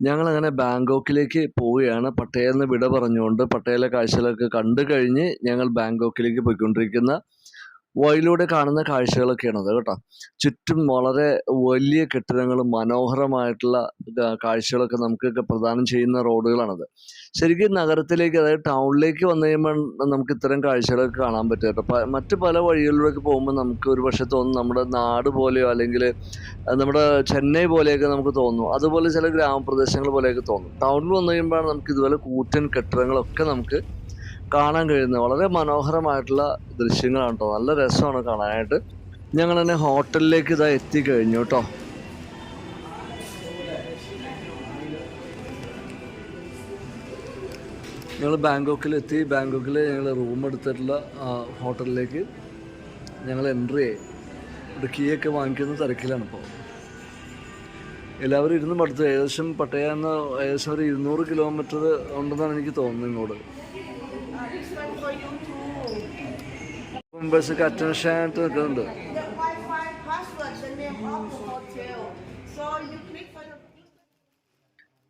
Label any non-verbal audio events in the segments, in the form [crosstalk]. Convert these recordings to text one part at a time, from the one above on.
ഞങ്ങളങ്ങനെ ബാങ്കോക്കിലേക്ക് പോവുകയാണ്. പട്ടയയിൽ നിന്ന് വിട പറഞ്ഞുകൊണ്ട് പട്ടയയിലെ കാഴ്ചകളൊക്കെ കണ്ടു കഴിഞ്ഞ് ഞങ്ങൾ ബാങ്കോക്കിലേക്ക് പോയിക്കൊണ്ടിരിക്കുന്ന വഴിയിലൂടെ കാണുന്ന കാഴ്ചകളൊക്കെയാണ് അത് കേട്ടോ. ചുറ്റും വളരെ വലിയ കെട്ടിടങ്ങളും മനോഹരമായിട്ടുള്ള കാഴ്ചകളൊക്കെ നമുക്കൊക്കെ പ്രദാനം ചെയ്യുന്ന റോഡുകളാണത്. ശരിക്കും നഗരത്തിലേക്ക് അതായത് ടൗണിലേക്ക് വന്നു കഴിയുമ്പോൾ നമുക്ക് ഇത്തരം കാഴ്ചകളൊക്കെ കാണാൻ പറ്റും കേട്ടോ. മറ്റു പല വഴികളിലൂടെയൊക്കെ പോകുമ്പോൾ നമുക്ക് ഒരു പക്ഷേ തോന്നും നമ്മുടെ നാട് പോലെയോ അല്ലെങ്കിൽ നമ്മുടെ ചെന്നൈ പോലെയൊക്കെ നമുക്ക് തോന്നും. അതുപോലെ ചില ഗ്രാമപ്രദേശങ്ങൾ പോലെയൊക്കെ തോന്നും. ടൗണിൽ വന്നു കഴിയുമ്പോഴാണ് നമുക്ക് ഇതുപോലെ കൂറ്റൻ കെട്ടിടങ്ങളൊക്കെ നമുക്ക് കാണാൻ കഴിയുന്നത്. വളരെ മനോഹരമായിട്ടുള്ള ദൃശ്യങ്ങളാണ് കേട്ടോ. നല്ല രസമാണ് കാണാനായിട്ട്. ഞങ്ങൾ തന്നെ ഹോട്ടലിലേക്ക് ഇതാ എത്തിക്കഴിഞ്ഞു കേട്ടോ. ഞങ്ങൾ ബാങ്കോക്കിൽ എത്തി ബാങ്കോക്കിൽ ഞങ്ങൾ റൂം എടുത്തിട്ടുള്ള ഹോട്ടലിലേക്ക് ഞങ്ങൾ എൻട്രി ചെയ്യും കീ ഒക്കെ വാങ്ങിക്കുന്ന തിരക്കിലാണ് ഇപ്പോൾ എല്ലാവരും ഇരുന്ന് പഠിത്തു. ഏകദേശം പട്ടയ ഏകദേശം ഒരു ഇരുന്നൂറ് കിലോമീറ്റർ ഉണ്ടെന്നാണ് എനിക്ക് തോന്നുന്നത് ഇങ്ങോട്ട്. മെമ്പേഴ്സൊക്കെ അറ്റൻഷൻ ആയിട്ട് നിൽക്കുന്നുണ്ട്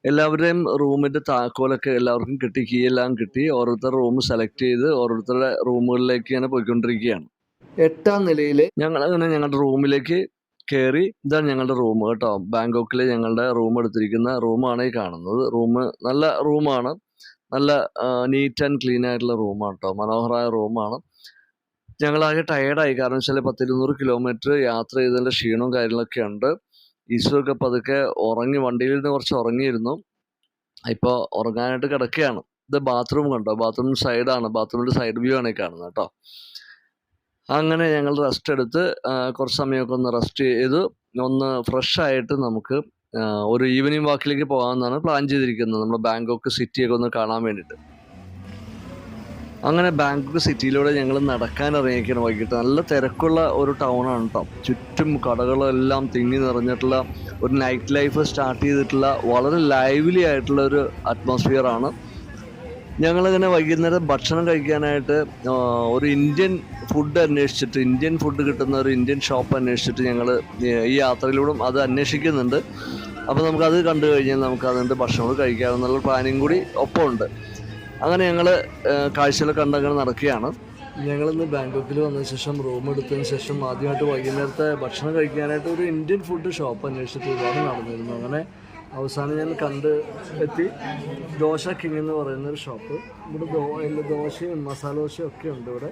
എല്ലാവരുടെയും റൂമിന്റെ താക്കോലൊക്കെ എല്ലാവർക്കും കിട്ടി കീ എല്ലാം കിട്ടി. ഓരോരുത്തരുടെ റൂം സെലക്ട് ചെയ്ത് ഓരോരുത്തരുടെ റൂമുകളിലേക്ക് ഇങ്ങനെ പോയിക്കൊണ്ടിരിക്കുകയാണ്. എട്ടാം നിലയിൽ ഞങ്ങൾ അങ്ങനെ ഞങ്ങളുടെ റൂമിലേക്ക് കയറി ഇതാണ് ഞങ്ങളുടെ റൂം കേട്ടോ. ബാങ്കോക്കിലെ ഞങ്ങളുടെ റൂം എടുത്തിരിക്കുന്ന റൂമാണ് ഈ കാണുന്നത്. റൂം നല്ല റൂമാണ്. നല്ല നീറ്റ് ആൻഡ് ക്ലീൻ ആയിട്ടുള്ള റൂമാണ് കേട്ടോ. മനോഹരമായ റൂമാണ്. ഞങ്ങളാകെ ടയേർഡായി കാരണം വെച്ചാൽ പത്തിരുന്നൂറ് കിലോമീറ്റർ യാത്ര ചെയ്തതിന്റെ ക്ഷീണവും കാര്യങ്ങളൊക്കെ ഉണ്ട്. ഈശോയൊക്കെ പതുക്കെ ഉറങ്ങി വണ്ടിയിൽ നിന്ന് കുറച്ച് ഉറങ്ങിയിരുന്നു. ഇപ്പോൾ ഉറങ്ങാനായിട്ട് കിടക്കുകയാണ്. ഇത് ബാത്റൂം കണ്ടോ? ബാത്റൂം സൈഡാണ് ബാത്റൂമിന്റെ സൈഡ് വ്യൂ ആണ് കാണുന്നത് കേട്ടോ. അങ്ങനെ ഞങ്ങൾ റെസ്റ്റ് എടുത്ത് കുറച്ച് സമയമൊക്കെ ഒന്ന് റെസ്റ്റ് ചെയ്ത്. ഒന്ന് ഫ്രഷ് ആയിട്ട് നമുക്ക് ഒരു ഈവനിങ് വാക്കിലേക്ക് പോകാമെന്നാണ് പ്ലാൻ ചെയ്തിരിക്കുന്നത്. നമ്മൾ ബാങ്കോക്ക് സിറ്റിയൊക്കെ ഒന്ന് കാണാൻ വേണ്ടിയിട്ട്. അങ്ങനെ ബാംഗ്ലൂർ സിറ്റിയിലൂടെ ഞങ്ങൾ നടക്കാൻ ഇറങ്ങിയിരിക്കണം വൈകിട്ട്. നല്ല തിരക്കുള്ള ഒരു ടൗണാണ് കേട്ടോ ചുറ്റും കടകളെല്ലാം തിങ്ങി നിറഞ്ഞിട്ടുള്ള ഒരു നൈറ്റ് ലൈഫ് സ്റ്റാർട്ട് ചെയ്തിട്ടുള്ള വളരെ ലൈവ്ലി ആയിട്ടുള്ള ഒരു അറ്റ്മോസ്ഫിയർ ആണ്. ഞങ്ങളിങ്ങനെ വൈകുന്നേരം ഭക്ഷണം കഴിക്കാനായിട്ട് ഒരു ഇന്ത്യൻ ഫുഡ് അന്വേഷിച്ചിട്ട് ഇന്ത്യൻ ഫുഡ് കിട്ടുന്ന ഒരു ഇന്ത്യൻ ഷോപ്പ് അന്വേഷിച്ചിട്ട് ഞങ്ങൾ ഈ യാത്രയിലൂടെ അത് അന്വേഷിക്കുന്നുണ്ട്. അപ്പോൾ നമുക്കത് കണ്ടു കഴിഞ്ഞാൽ നമുക്ക് അതിന്റെ ഭക്ഷണം കഴിക്കാമെന്നുള്ള പ്ലാനിങ് കൂടി ഒപ്പമുണ്ട്. അങ്ങനെ ഞങ്ങൾ കാഴ്ചകൾ കണ്ടങ്ങനെ നടക്കുകയാണ്. ഞങ്ങളിന്ന് ബാങ്കോക്കിൽ വന്ന ശേഷം റൂം എടുത്തതിന് ശേഷം ആദ്യമായിട്ട് വൈകുന്നേരത്തെ ഭക്ഷണം കഴിക്കാനായിട്ട് ഒരു ഇന്ത്യൻ ഫുഡ് ഷോപ്പ് അന്വേഷിച്ചിട്ട് ഒരുപാട് നടന്നിരുന്നു. അങ്ങനെ അവസാനം ഞാൻ കണ്ട് എത്തി. ദോശ കിങ് എന്ന് പറയുന്ന ഒരു ഷോപ്പ്. ഇവിടെ ദോ എല്ലാ ദോശയും മസാല ദോശയും ഒക്കെ ഉണ്ട് ഇവിടെ.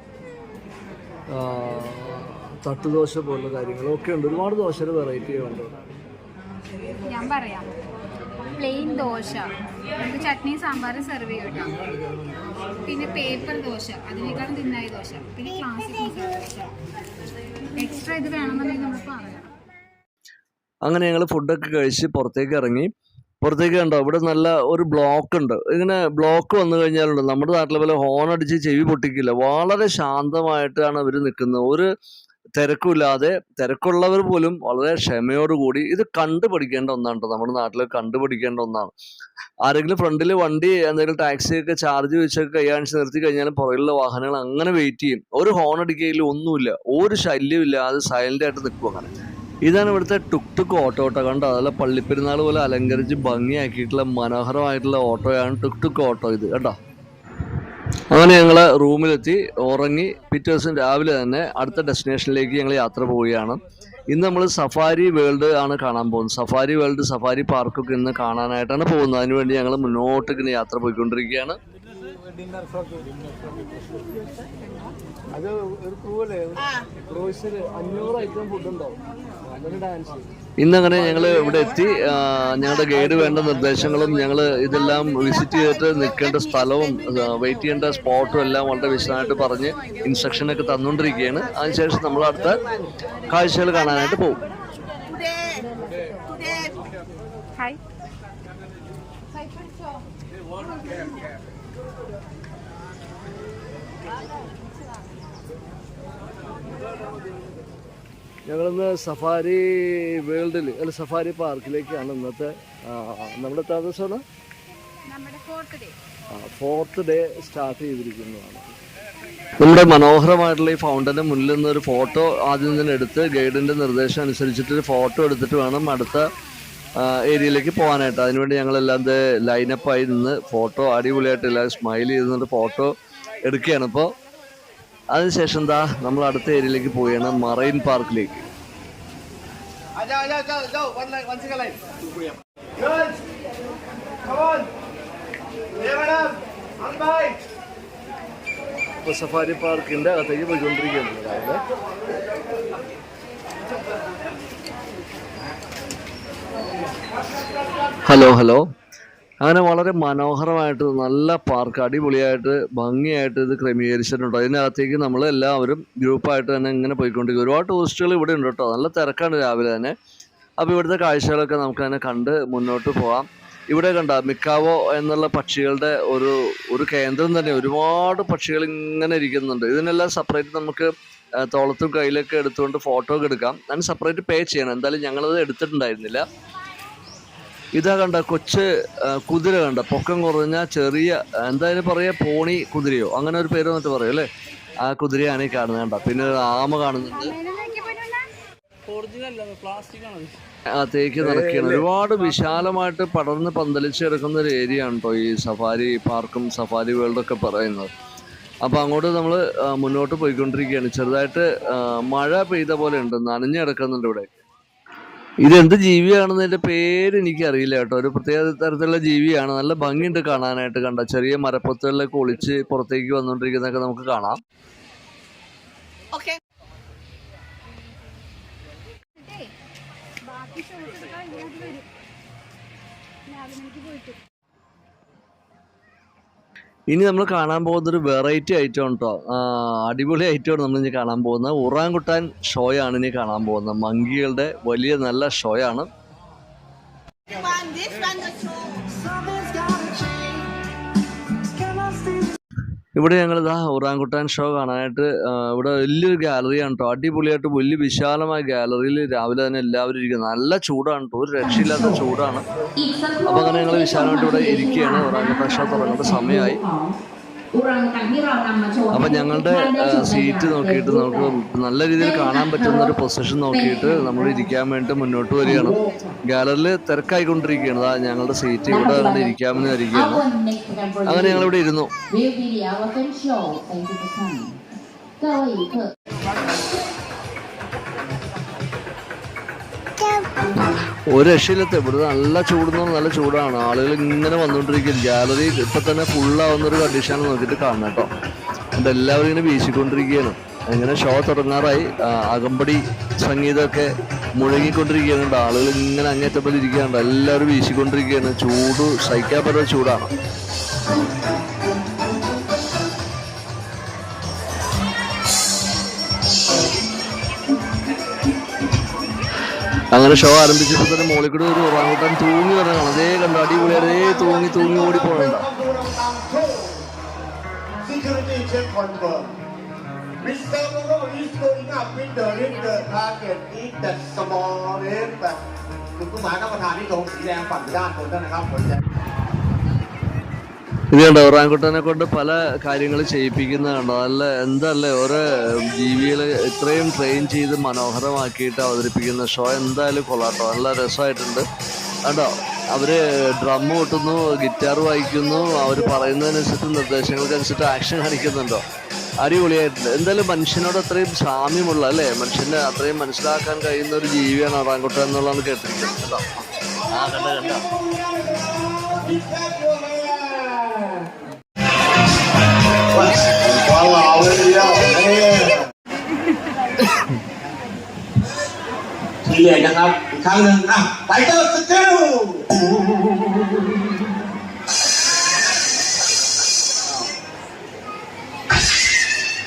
തട്ടുദോശ പോലുള്ള കാര്യങ്ങളൊക്കെ ഉണ്ട്. ഒരുപാട് ദോശയുടെ വെറൈറ്റി ഉണ്ട് ഇവിടെ. ഞാൻ പറയാം. പ്ലെയിൻ ദോശ. നമുക്ക് ചട്നി സാമ്പാർ സെർവ് ചെയ്യും കേട്ടോ. പിന്നെ പേപ്പർ ദോശ. അതിനേക്കാളും തിന്നായി ദോശ. പിന്നെ ക്ലാസിക് ദോശ. എക്സ്ട്രാ ഇത് വേണമെന്നുണ്ടെങ്കിൽ നമ്മൾ പറയാം. അങ്ങനെ ഞങ്ങൾ ഫുഡൊക്കെ കഴിച്ച് പുറത്തേക്ക് ഇറങ്ങി. പുറത്തേക്ക് കണ്ടോ ഇവിടെ നല്ല ഒരു ബ്ലോക്ക് ഉണ്ട്. ഇങ്ങനെ ബ്ലോക്ക് വന്നു കഴിഞ്ഞാലുണ്ട്. നമ്മുടെ നാട്ടിലെ പോലെ ഹോൺ അടിച്ച് ചെവി പൊട്ടിക്കില്ല. വളരെ ശാന്തമായിട്ടാണ് ഇവർ നിൽക്കുന്നത്. ഒരു തിരക്കുമില്ലാതെ തിരക്കുള്ളവർ പോലും വളരെ ക്ഷമയോടുകൂടി ഇത് കണ്ടുപഠിക്കേണ്ട ഒന്നാണ് കേട്ടോ നമ്മുടെ നാട്ടിൽ കണ്ടുപഠിക്കേണ്ട ഒന്നാണ്. ആരെങ്കിലും ഫ്രണ്ടിൽ വണ്ടി എന്തെങ്കിലും ടാക്സി ഒക്കെ ചാർജ് വെച്ചൊക്കെ കൈകാണിച്ച് നിർത്തി കഴിഞ്ഞാൽ പുറകിലുള്ള വാഹനങ്ങൾ അങ്ങനെ വെയിറ്റ് ചെയ്യും. ഒരു ഹോൺ അടിക്കയിൽ ഒന്നുമില്ല. ഒരു ശല്യമില്ലാതെ സൈലന്റ് ആയിട്ട് നിൽക്കും അങ്ങനെ. ഇതാണ് ഇവിടുത്തെ ടുക് ടുക് ഓട്ടോ ഓട്ടോ കണ്ടോ? അതല്ല പള്ളിപ്പെരുന്നാൾ പോലെ അലങ്കരിച്ച് ഭംഗിയാക്കിയിട്ടുള്ള മനോഹരമായിട്ടുള്ള ഓട്ടോയാണ് ടുക് ടുക് ഓട്ടോ ഇത്. കേട്ടോ അങ്ങനെ ഞങ്ങൾ റൂമിലെത്തി ഉറങ്ങി പിറ്റേ ദിവസം രാവിലെ തന്നെ അടുത്ത ഡെസ്റ്റിനേഷനിലേക്ക് ഞങ്ങൾ യാത്ര പോവുകയാണ്. ഇന്ന് നമ്മൾ സഫാരി വേൾഡ് ആണ് കാണാൻ പോകുന്നത്. സഫാരി വേൾഡ് സഫാരി പാർക്കൊക്കെ ഇന്ന് കാണാനായിട്ടാണ് പോകുന്നത്. അതിനുവേണ്ടി ഞങ്ങൾ മുന്നോട്ട് ഇങ്ങനെ യാത്ര പോയിക്കൊണ്ടിരിക്കുകയാണ്. അത് ഒരു ക്രൂവല്ലേ ക്രൂസിൽ അഞ്ഞൂറ് ഐറ്റം ഫുഡ് ഉണ്ടാവും. ഡാൻസ് ഇന്നങ്ങനെ ഞങ്ങൾ ഇവിടെ എത്തി. ഞങ്ങളുടെ ഗൈഡ് വേണ്ട നിർദ്ദേശങ്ങളും ഞങ്ങൾ ഇതെല്ലാം വിസിറ്റ് ചെയ്തിട്ട് നിൽക്കേണ്ട സ്ഥലവും വെയിറ്റ് ചെയ്യേണ്ട സ്പോട്ടും എല്ലാം വളരെ വിശദമായിട്ട് പറഞ്ഞ് ഇൻസ്ട്രക്ഷനൊക്കെ തന്നുകൊണ്ടിരിക്കുകയാണ് അതിനുശേഷം നമ്മൾ അടുത്ത കാഴ്ചകൾ കാണാനായിട്ട് പോകും. ഞങ്ങളിന്ന് സഫാരി വേൾഡിൽ അല്ല സഫാരി പാർക്കിലേക്കാണ് ഇന്നത്തെ നമ്മുടെ എത്ര ദിവസമാണ് നമ്മുടെ ഫോർത്ത് ഡേ സ്റ്റാർട്ട് ചെയ്തിരിക്കുന്നതാണ്. നമ്മുടെ മനോഹരമായിട്ടുള്ള ഈ ഫൗണ്ടന്റെ മുന്നിൽ നിന്ന് ഒരു ഫോട്ടോ ആദ്യം തന്നെ എടുത്ത് ഗൈഡിന്റെ നിർദ്ദേശം അനുസരിച്ചിട്ട് ഒരു ഫോട്ടോ എടുത്തിട്ട് വേണം അടുത്ത ഏരിയയിലേക്ക് പോകാനായിട്ട്. അതിനുവേണ്ടി ഞങ്ങളെല്ലാം ലൈനപ്പായി നിന്ന് ഫോട്ടോ അടിപൊളിയായിട്ട് എല്ലാവരും സ്മൈൽ ചെയ്തുകൊണ്ട് ഫോട്ടോ എടുക്കുകയാണ്. ഇപ്പോൾ അതിനുശേഷം എന്താ നമ്മൾ അടുത്ത ഏരിയയിലേക്ക് പോവുകയാണ് മറൈൻ പാർക്കിലേക്ക്. ഇപ്പോൾ സഫാരി പാർക്കിന്റെ അകത്തേക്ക് പോയിക്കൊണ്ടിരിക്കുകയാണ്. രാവിലെ ഹലോ ഹലോ. അങ്ങനെ വളരെ മനോഹരമായിട്ട് നല്ല പാർക്ക് അടിപൊളിയായിട്ട് ഭംഗിയായിട്ട് ഇത് ക്രമീകരിച്ചിട്ടുണ്ട്. അതിനകത്തേക്ക് നമ്മൾ എല്ലാവരും ഗ്രൂപ്പായിട്ട് തന്നെ ഇങ്ങനെ പോയിക്കൊണ്ടിരിക്കും. ഒരുപാട് ടൂറിസ്റ്റുകൾ ഇവിടെ ഉണ്ട് കേട്ടോ. നല്ല തിരക്കാണ് രാവിലെ തന്നെ. അപ്പോൾ ഇവിടുത്തെ കാഴ്ചകളൊക്കെ നമുക്ക് തന്നെ കണ്ട് മുന്നോട്ട് പോകാം ഇവിടെ കണ്ട? മിക്കാവോ എന്നുള്ള പക്ഷികളുടെ ഒരു ഒരു കേന്ദ്രം തന്നെ. ഒരുപാട് പക്ഷികൾ ഇങ്ങനെ ഇരിക്കുന്നുണ്ട്. ഇതിനെല്ലാം സെപ്പറേറ്റ് നമുക്ക് തോളത്തും കയ്യിലൊക്കെ എടുത്തുകൊണ്ട് ഫോട്ടോ ഒക്കെ എടുക്കാം. അതിന് സെപ്പറേറ്റ് പേ ചെയ്യണം. എന്തായാലും ഞങ്ങളത് എടുത്തിട്ടുണ്ടായിരുന്നില്ല. ഇതാ കണ്ട കൊച്ച് കുതിര കണ്ട. പൊക്കം കുറഞ്ഞ ചെറിയ എന്തായാലും പറയാ പോണി കുതിരയോ? അങ്ങനെ ഒരു പേര് വന്നിട്ട് പറയും അല്ലേ? ആ കുതിരയാണ് ഈ കാണുന്നത് കണ്ട. പിന്നെ ആമ കാണുന്നുണ്ട്. അകത്തേക്ക് നടക്കുകയാണ്. ഒരുപാട് വിശാലമായിട്ട് പടർന്ന് പന്തലിച്ച് കിടക്കുന്ന ഒരു ഏരിയ ആണ് കേട്ടോ ഈ സഫാരി പാർക്കും സഫാരി വേൾഡ് ഒക്കെ പറയുന്നത്. അപ്പോൾ അങ്ങോട്ട് നമ്മൾ മുന്നോട്ട് പോയിക്കൊണ്ടിരിക്കുകയാണ്. ചെറുതായിട്ട് മഴ പെയ്ത പോലെ ഉണ്ട്. നനഞ്ഞു കിടക്കുന്നുണ്ട് ഇവിടെ. ഇതെന്ത് ജീവിയാണെന്നതിന്റെ പേര് എനിക്ക് അറിയില്ല കേട്ടോ. ഒരു പ്രത്യേക തരത്തിലുള്ള ജീവിയാണ്. നല്ല ഭംഗിയുണ്ട് കാണാനായിട്ട് കണ്ട? ചെറിയ മരപ്പൊത്തുകളിലൊക്കെ ഒളിച്ച് പുറത്തേക്ക് വന്നുകൊണ്ടിരിക്കുന്നതൊക്കെ നമുക്ക് കാണാം. ഇനി നമ്മൾ കാണാൻ പോകുന്ന ഒരു വെറൈറ്റി ഐറ്റം കേട്ടോ അടിപൊളി ഐറ്റമാണ് നമ്മൾ ഇനി കാണാൻ പോകുന്നത്. ഉറാങ്കുട്ടാൻ ഷോയാണ് ഇനി കാണാൻ പോകുന്നത്. മങ്കികളുടെ വലിയ നല്ല ഷോയാണ് ഇവിടെ ഞങ്ങൾ ഇതാ ഉറാങ്കുട്ടാൻ ഷോ കാണാനായിട്ട് ഇവിടെ വലിയൊരു ഗാലറിയാണ് കേട്ടോ അടിപൊളിയായിട്ട് വലിയ വിശാലമായ ഗാലറിയിൽ രാവിലെ തന്നെ എല്ലാവരും ഇരിക്കുന്നത് നല്ല ചൂടാണ് കേട്ടോ ഒരു രക്ഷയില്ലാത്ത ചൂടാണ്. അപ്പോൾ അങ്ങനെ ഞങ്ങൾ വിശാലമായിട്ട് ഇവിടെ ഇരിക്കുകയാണ്. ഉറാങ്കുട്ടാൻ ഷോ തുടങ്ങേണ്ട സമയമായി. അപ്പം ഞങ്ങളുടെ സീറ്റ് നോക്കിയിട്ട് നമുക്ക് നല്ല രീതിയിൽ കാണാൻ പറ്റുന്ന ഒരു പൊസിഷൻ നോക്കിയിട്ട് നമ്മൾ ഇരിക്കാൻ വേണ്ടി മുന്നോട്ട് വരികയാണ്. ഗാലറിയിൽ തിരക്കായിക്കൊണ്ടിരിക്കുകയാണ്. അതാ ഞങ്ങളുടെ സീറ്റ് ഇവിടെ തന്നെ ഇരിക്കാമെന്ന് ഇരിക്കുകയാണ് അങ്ങനെ ഞങ്ങൾ ഇവിടെ ഇരുന്നു. Thank you. ഒരു രക്ഷയിലെത്തും ഇവിടെ നല്ല ചൂടുന്ന നല്ല ചൂടാണ്. ആളുകൾ ഇങ്ങനെ വന്നുകൊണ്ടിരിക്കും ഗാലറി ഇപ്പൊ തന്നെ ഫുള്ളാവുന്ന ഒരു കണ്ടീഷനാണ് നോക്കിയിട്ട് കാണുന്നത് കേട്ടോ അത് എല്ലാവരും ഇങ്ങനെ വീശിക്കൊണ്ടിരിക്കുകയാണ്. അങ്ങനെ ഷോ തുടങ്ങാറായി. അകമ്പടി സംഗീതമൊക്കെ മുഴങ്ങിക്കൊണ്ടിരിക്കുകയാണ്. ആളുകൾ ഇങ്ങനെ അങ്ങേറ്റപ്പെട്ടിരിക്കുകയാണ്. എല്ലാവരും വീശിക്കൊണ്ടിരിക്കുകയാണ്. ചൂട് സഹിക്കാൻ പറ്റുന്ന ചൂടാണ്. അങ്ങനെ ഷോ ആരംഭിച്ചപ്പോൾ തന്നെ മോളിൽ കൂടെ ഒരു ഉറാങ്കുട്ടാൻ തൂങ്ങി വരണതാണ് അതേ കണ്ടു അടിപൊളി അതേ തൂങ്ങി തൂങ്ങി ഓടി പോകണ്ട Security check confirm. Mr. Momo is going up with the lift the target is that small lift คุณผู้หมายรับประทานที่ตรงสีแดงฝั่งด้านบนนั่นนะครับผมจะ ഇത് കണ്ടോ കൊണ്ട് പല കാര്യങ്ങൾ ചെയ്യിപ്പിക്കുന്ന കണ്ടോ? നല്ല എന്തല്ലേ ഓരോ ജീവികളെ ഇത്രയും ട്രെയിൻ ചെയ്ത് മനോഹരമാക്കിയിട്ട് അവതരിപ്പിക്കുന്ന ഷോ എന്തായാലും കൊള്ളാട്ടോ നല്ല രസമായിട്ടുണ്ട്. കണ്ടോ അവർ ഡ്രം കൊട്ടുന്നു ഗിറ്റാർ വായിക്കുന്നു. അവർ പറയുന്നതിനനുസരിച്ച് നിർദ്ദേശങ്ങൾക്കനുസരിച്ച് ആക്ഷൻ കാണിക്കുന്നുണ്ടോ? അടിപൊളിയായിട്ടുണ്ട്. എന്തായാലും മനുഷ്യനോട് അത്രയും സാമ്യമുള്ള അല്ലേ? മനുഷ്യനെ അത്രയും മനസ്സിലാക്കാൻ കഴിയുന്ന ഒരു ജീവിയാണ് ഒറാങ്കുട്ടൻ എന്നുള്ളതാണ് കേട്ടിരിക്കുന്നത്. കേട്ടോ ആ കണ്ടോ? ทีเด็ดนะครับ อีกครั้งหนึ่งอะไทเกอร์สกิล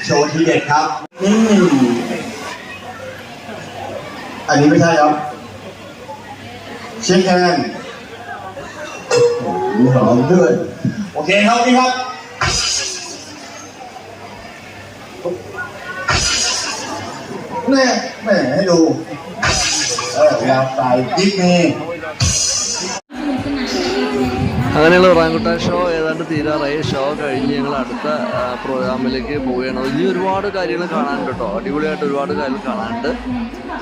โชว์ทีเด็ดครับนี่อันนี้ไม่ใช่ครับ เช็คแฮนด์อ้โหมีหอมด้วยโอเคครับนี่ครับ แน่แหม่ให้ดู เออเวลาใส่พริกนี่ สนุกสนานกันอีกแล้ว അങ്ങനെയുള്ള ഒറാങ്കുട്ടാൻ ഷോ ഏതാണ്ട് തീരാറായി ഷോ കഴിഞ്ഞ് ഞങ്ങൾ അടുത്ത ആ, പ്രോഗ്രാമിലേക്ക് പോവുകയാണ് ഇനി ഒരുപാട് കാര്യങ്ങൾ കാണാനുണ്ട് കേട്ടോ അടിപൊളിയായിട്ട് ഒരുപാട് കാര്യങ്ങൾ കാണാനുണ്ട്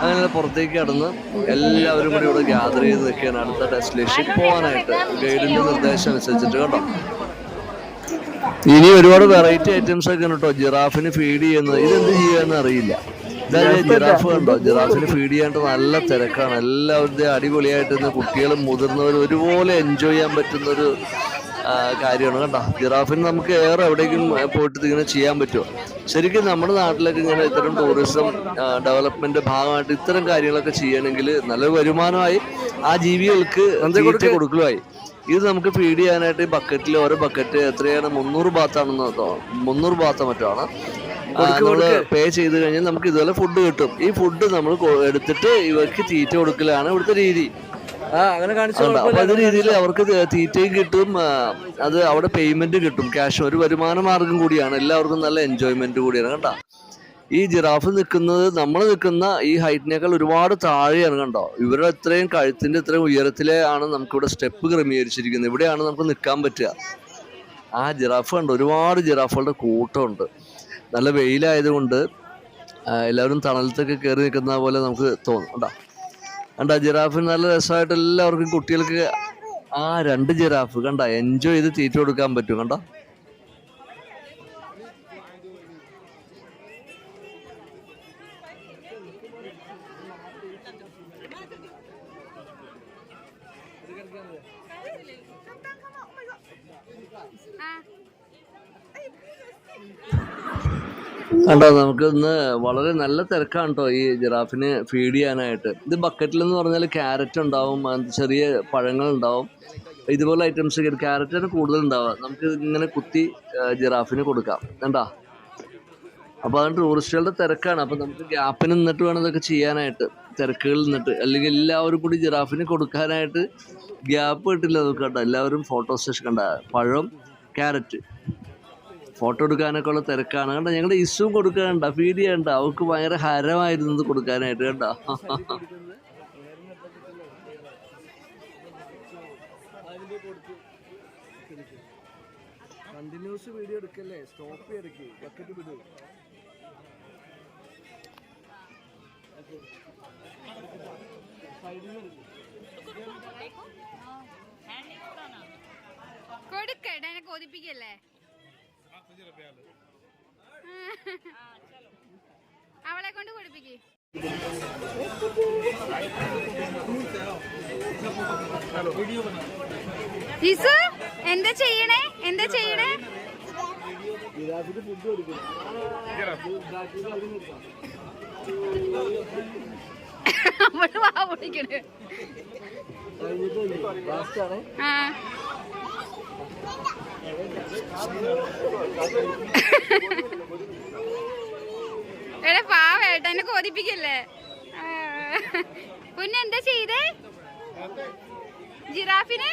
അങ്ങനെ പുറത്തേക്ക് കടന്ന് എല്ലാവരും കൂടി ഇവിടെ ഗ്യാദർ ചെയ്ത് നിൽക്കുകയാണ് അടുത്ത ഡെസ്റ്റിനേഷൻ പോകാനായിട്ട് ഗൈഡിന്റെ നിർദ്ദേശം അനുസരിച്ചിട്ട് കേട്ടോ ഇനി ഒരുപാട് വെറൈറ്റി ഐറ്റംസ് ഒക്കെ ഉണ്ട് കേട്ടോ ജിറാഫിന് ഫീഡ് ചെയ്യുന്നത് ഇതെന്ത് ചെയ്യാന്ന് അറിയില്ല ഇതായത് ജിറാഫ് കണ്ടോ ജിറാഫിന് ഫീഡ് ചെയ്യാണ്ട് നല്ല തിരക്കാണ്. എല്ലാവരുടെയും അടിപൊളിയായിട്ട് ഇന്ന് കുട്ടികളും മുതിർന്നവരും ഒരുപോലെ എൻജോയ് ചെയ്യാൻ പറ്റുന്ന ഒരു കാര്യമാണ് കേട്ടോ ജിറാഫിന് നമുക്ക് ഏറെ എവിടേക്കും പോയിട്ട് ഇങ്ങനെ ചെയ്യാൻ പറ്റുമോ ശരിക്കും നമ്മുടെ നാട്ടിലൊക്കെ ഇങ്ങനെ ഇത്തരം ടൂറിസം ഡെവലപ്മെന്റ് ഭാഗമായിട്ട് ഇത്തരം കാര്യങ്ങളൊക്കെ ചെയ്യണമെങ്കിൽ നല്ല വരുമാനമായി ആ ജീവികൾക്ക് എന്തെങ്കിലും കൊടുക്കലുമായി. ഇത് നമുക്ക് ഫീഡ് ചെയ്യാനായിട്ട് ഈ ബക്കറ്റിൽ ഓരോ ബക്കറ്റ് എത്രയാണ്? മുന്നൂറ് ബാത്താണെന്ന് തോന്നുന്നു. മുന്നൂറ് ബാത്ത മറ്റോ ആണ്. നമ്മൾ പേ ചെയ്ത് കഴിഞ്ഞാൽ നമുക്ക് ഇതുപോലെ ഫുഡ് കിട്ടും. ഈ ഫുഡ് നമ്മൾ എടുത്തിട്ട് ഇവർക്ക് തീറ്റ കൊടുക്കലാണ് ഇവിടുത്തെ രീതി. അപ്പൊ അത് രീതിയിൽ അവർക്ക് തീറ്റയും കിട്ടും അത് അവിടെ പേയ്മെന്റ് കിട്ടും. ക്യാഷ് ഒരു വരുമാന മാർഗം കൂടിയാണ്. എല്ലാവർക്കും നല്ല എൻജോയ്മെന്റ് കൂടിയാണ് കേട്ടോ ഈ ജിറാഫ് നിൽക്കുന്നത് നമ്മൾ നിൽക്കുന്ന ഈ ഹൈറ്റിനേക്കാൾ ഒരുപാട് താഴെയാണ് കണ്ടോ? ഇവരുടെ ഇത്രയും കഴുത്തിന്റെ ഇത്രയും ഉയരത്തിലെ ആണ് നമുക്കിവിടെ സ്റ്റെപ്പ് ക്രമീകരിച്ചിരിക്കുന്നത്. ഇവിടെയാണ് നമുക്ക് നിൽക്കാൻ പറ്റുക. ആ ജിറാഫ് കണ്ടോ? ഒരുപാട് ജിറാഫുകളുടെ കൂട്ടമുണ്ട്. നല്ല വെയിലായതുകൊണ്ട് എല്ലാവരും തണലത്തൊക്കെ കയറി നിൽക്കുന്ന പോലെ നമുക്ക് തോന്നും. കേട്ടോ കണ്ട ജിറാഫിന് നല്ല രസമായിട്ട് എല്ലാവർക്കും കുട്ടികൾക്ക് ആ രണ്ട് ജിറാഫ് കണ്ട എൻജോയ് ചെയ്ത് തീറ്റ കൊടുക്കാൻ പറ്റും കണ്ടോ? കണ്ടോ നമുക്ക് ഇന്ന് വളരെ നല്ല തിരക്കാണ് കേട്ടോ ഈ ജിറാഫിന് ഫീഡ് ചെയ്യാനായിട്ട്. ഇത് ബക്കറ്റിൽ എന്ന് പറഞ്ഞാൽ ക്യാരറ്റ് ഉണ്ടാവും ചെറിയ പഴങ്ങൾ ഉണ്ടാവും. ഇതുപോലെ ഐറ്റംസ് ക്യാരറ്റാണ് കൂടുതൽ ഉണ്ടാവുക. നമുക്ക് ഇങ്ങനെ കുത്തി ജിറാഫിന് കൊടുക്കാം. കണ്ടാ? അപ്പോൾ അതാണ് ടൂറിസ്റ്റുകളുടെ തിരക്കാണ്. അപ്പോൾ നമുക്ക് ഗ്യാപ്പിന് നിന്നിട്ട് വേണം ഇതൊക്കെ ചെയ്യാനായിട്ട്. തിരക്കുകളിൽ നിന്നിട്ട്. അല്ലെങ്കിൽ എല്ലാവരും കൂടി ജിറാഫിന് കൊടുക്കാനായിട്ട് ഗ്യാപ്പ് കിട്ടില്ല നമുക്ക് കണ്ട? എല്ലാവരും ഫോട്ടോ സ്റ്റേഷൻ കണ്ട? പഴം ക്യാരറ്റ് ഫോട്ടോ എടുക്കാനൊക്കെ ഉള്ള തിരക്കാണ്. കണ്ട? ഞങ്ങളുടെ ഇഷ്യൂ കൊടുക്കണ്ട ഫീഡ് ചെയ്യണ്ട അവൾക്ക് ഭയങ്കര ഹരമായിരുന്നു കൊടുക്കാനായിട്ട് കണ്ട? കണ്ടിന്യൂസ് വീഡിയോ എടുക്കല്ലേ? സ്റ്റോപ്പ് ചെയ്തെടുക്ക് ബക്കറ്റ് വിടൂ കൊടുക്കട്ടെ എന്നെ കൊതിപ്പിക്കല്ലേ? [laughs] അവളെ കൊണ്ട് കൊടുപ്പിക്ക് ജിസു എന്താ ചെയ്യണേ? എന്താ ചെയ്യണേ? [laughs] അവൾ വാ ആ. എടാ പാവേട്ട എന്നെ കോതിപ്പിക്കല്ലേ? പിന്നെ എന്താ ചെയ്തേ? ജിറാഫിന്?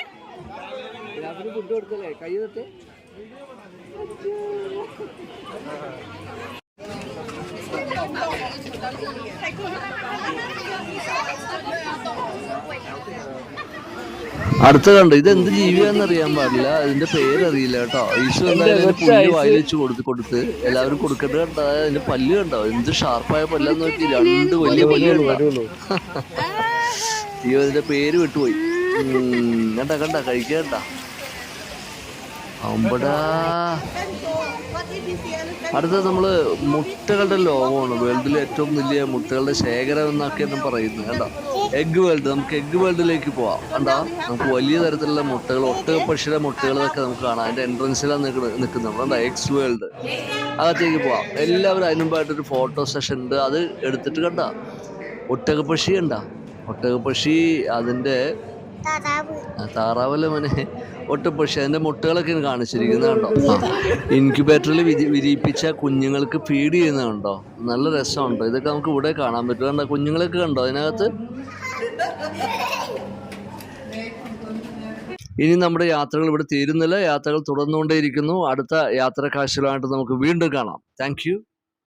ജിറാഫിന് ഫുഡ് കൊടുക്കല്ലേ? കൈ തൊട്ട്. അടുത്ത കണ്ടു. ഇത് എന്ത് ജീവിയാന്ന് അറിയാൻ പാടില്ല. അതിന്റെ പേരറിയില്ല കേട്ടോ. ഈശോ എന്തായാലും പുല്ല് വായിൽ വെച്ച് കൊടുത്ത് കൊടുത്ത് എല്ലാവരും കൊടുക്കേണ്ടത് കണ്ടോ അതിന്റെ പല്ല് കണ്ടോ? എന്ത് ഷാർപ്പായ പല്ലാന്ന് നോക്കി രണ്ട് വലിയ പല്ല് കണ്ടോ അയ്യോ അതിന്റെ പേര് വിട്ടുപോയി. ഉം, കണ്ട കണ്ട? കഴിക്കണ്ട അമ്പടാ. അടുത്തത് നമ്മൾ മുട്ടകളുടെ ലോകമാണ്. വേൾഡിലെ ഏറ്റവും വലിയ മുട്ടകളുടെ ശേഖരം എന്നൊക്കെയാണ് പറയുന്നത് കണ്ടോ എഗ് വേൾഡ് നമുക്ക് എഗ് വേൾഡിലേക്ക് പോവാം. കണ്ടോ? നമുക്ക് വലിയ തരത്തിലുള്ള മുട്ടകൾ ഒട്ടക പക്ഷിയുടെ മുട്ടകളൊക്കെ നമുക്ക് കാണാം. അതിന്റെ എൻട്രൻസിലാണ് നിൽക്കുന്നത്. കണ്ടോ? എക്സ് വേൾഡ് അകത്തേക്ക് പോവാം. എല്ലാവരും അതിനുമ്പായിട്ടൊരു ഫോട്ടോ സെഷൻ ഉണ്ട്. അത് എടുത്തിട്ട് കണ്ട? ഒട്ടകപ്പക്ഷി കണ്ട? ഒട്ടകപ്പക്ഷി അതിന്റെ ആ, താറാവല്ലേ മോനെ? ഒട്ടപ്പക്ഷി അതിന്റെ മുട്ടകളൊക്കെ കാണിച്ചിരിക്കുന്നത് കണ്ടോ? ഇൻക്യുബേറ്ററിൽ വിരി വിരിയിപ്പിച്ച കുഞ്ഞുങ്ങൾക്ക് ഫീഡ് ചെയ്യുന്നത് കണ്ടോ? നല്ല രസമുണ്ടോ. ഇതൊക്കെ നമുക്ക് ഇവിടെ കാണാൻ പറ്റും. കണ്ടോ? കുഞ്ഞുങ്ങളൊക്കെ കണ്ടോ അതിനകത്ത്? ഇനി നമ്മുടെ യാത്രകൾ ഇവിടെ തീരുന്നില്ല. യാത്രകൾ തുടർന്നുകൊണ്ടേയിരിക്കുന്നു. അടുത്ത യാത്ര നമുക്ക് വീണ്ടും കാണാം. താങ്ക്